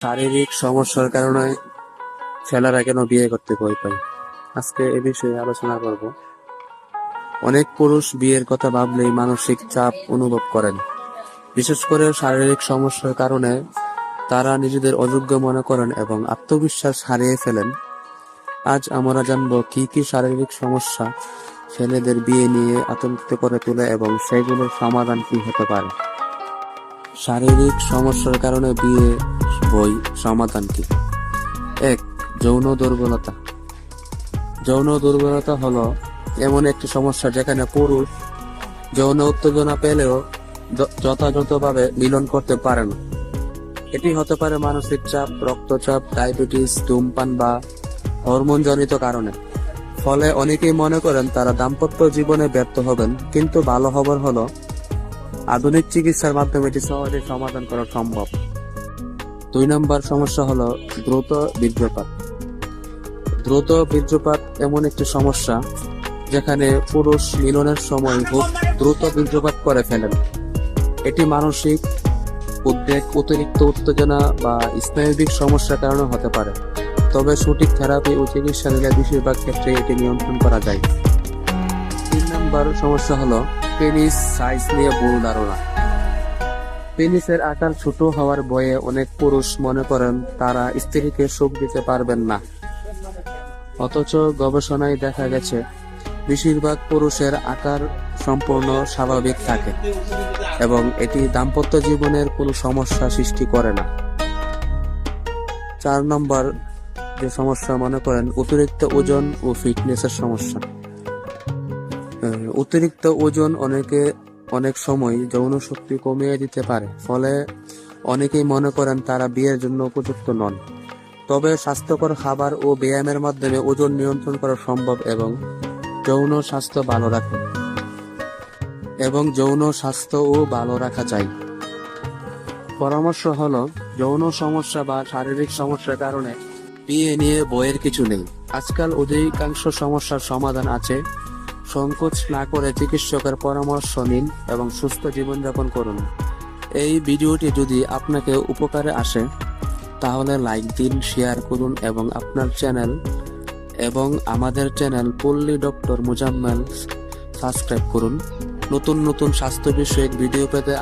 শারীরিক সমস্যার কারণে ছেলেরা কেন বিয়ে করতে ভয় পায়? আজকে এ বিষয়ে আলোচনা করব। অনেক পুরুষ বিয়ের কথা ভাবলেই মানসিক চাপ অনুভব করেন। বিশেষ করে শারীরিক সমস্যার কারণে তারা নিজেদের অযোগ্য মনে করেন এবং আত্মবিশ্বাস হারিয়ে ফেলেন। আজ আমরা জানব কি কি শারীরিক সমস্যা ছেলেদের বিয়ে নিয়ে আতঙ্কিত করে তোলে এবং সেগুলোর সমাধান কি হতে পারে। শারীরিক সমস্যার কারণে বিয়ে বই সমাধান কি এক, যৌন দুর্বলতা। যৌন দুর্বলতা হলো এমন একটি সমস্যা যেখানে পুরুষ যৌন উত্তেজনা পেলেও যথাযথভাবে মিলন করতে পারে না। এটি হতে পারে মানসিক চাপ, রক্তচাপ, ডায়াবেটিস, ধূমপান বা হরমোনজনিত কারণে। ফলে অনেকেই মনে করেন তারা দাম্পত্য জীবনে ব্যর্থ হবেন, কিন্তু ভালো খবর হলো আধুনিক চিকিৎসার মাধ্যমে এটি সহজে সমাধান করা সম্ভব। দুই নম্বর সমস্যা হলো দ্রুত বীর্যপাত। দ্রুত বীর্যপাত এমন একটি সমস্যা যেখানে পুরুষ মিলনের সময় খুব দ্রুত বীর্যপাত করে ফেলেন। এটি মানসিক উদ্বেগ অতিরিক্ত উত্তেজনা বা স্নায়বিক সমস্যার কারণে হতে পারে। তবে সঠিক থেরাপি ও চিকিৎসা নিলে বেশিরভাগ ক্ষেত্রে এটি নিয়ন্ত্রণ করা যায়। তিন নম্বর সমস্যা হলো পেনিস সাইজ নিয়ে ভুল ধারণা। পেনিসের আকার ছোট হওয়ার ভয়ে অনেক পুরুষ মনে করেন তারা স্ত্রীকে সুখ দিতে পারবেন না। অথচ গবেষণায় দেখা গেছে, বেশিরভাগ পুরুষের আকার সম্পূর্ণ স্বাভাবিক থাকে এবং এটি দাম্পত্য জীবনের কোনো সমস্যা সৃষ্টি করে না। চার নম্বর, যে সমস্যা মনে করেন অতিরিক্ত ওজন ও ফিটনেসের সমস্যা। অতিরিক্ত ওজন অনেকে অনেক সময় যৌন শক্তি কমিয়ে দিতে পারে। ফলে অনেকেই মনে করেন তারা বিয়ের জন্য উপযুক্ত নন। তবে স্বাস্থ্যকর খাবার ও ব্যায়ামের মাধ্যমে ওজন নিয়ন্ত্রণ করা সম্ভব এবং যৌন স্বাস্থ্য ভালো রাখে। এবং যৌন স্বাস্থ্যও ভালো রাখা যায়। পরামর্শ হলো, যৌন সমস্যা বা শারীরিক সমস্যার কারণে বিয়ে নিয়ে বইয়ের কিছু নেই। আজকাল অধিকাংশ সমস্যার সমাধান আছে। সংকোচ না করে চিকিৎসকের পরামর্শ নিন এবং সুস্থ জীবনযাপন করুন। এই ভিডিওটি যদি আপনাকে উপকারে আসে, তাহলে লাইক দিন, শেয়ার করুন এবং আপনার চ্যানেল এবং আমাদের চ্যানেল পল্লী ডক্টর মুজাম্মেল সাবস্ক্রাইব করুন। নতুন নতুন স্বাস্থ্য বিষয়ক ভিডিও পেতে